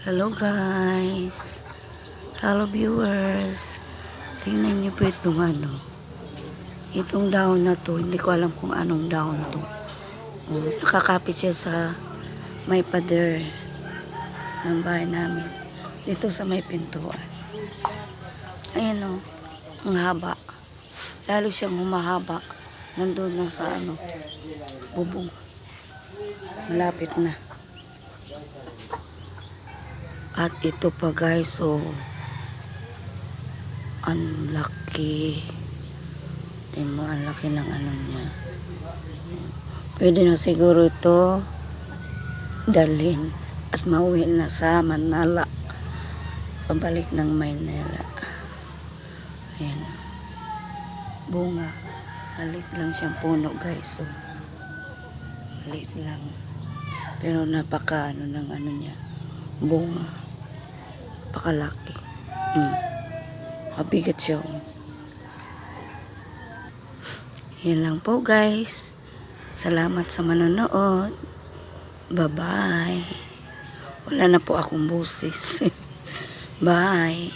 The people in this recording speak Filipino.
Hello guys. Hello viewers. Tingnan niyo po itong ano. Itong daon na to. Hindi ko alam kung anong daon to. Oh, nakakapit siya sa may pader ng bahay namin. Dito sa may pintuan. Ayan o. Ang haba. Lalo siyang humahaba. Nandun na sa ano. Bubong. Malapit na. At ito pa guys, so ang laki. Tingnan mo, ang laki ng ano niya. Pwede na siguro ito dalhin at mauwi na sa Manala. Pabalik ng Maynila. Ayan. Bunga. Malit lang siyang puno guys. So, malit lang. Pero napaka ano ng ano niya. Bunga. Napakalaki. Hmm. Mabigat siya. oh. Yan lang po guys. Salamat sa manonood. Bye-bye. Wala na po akong busis. Bye.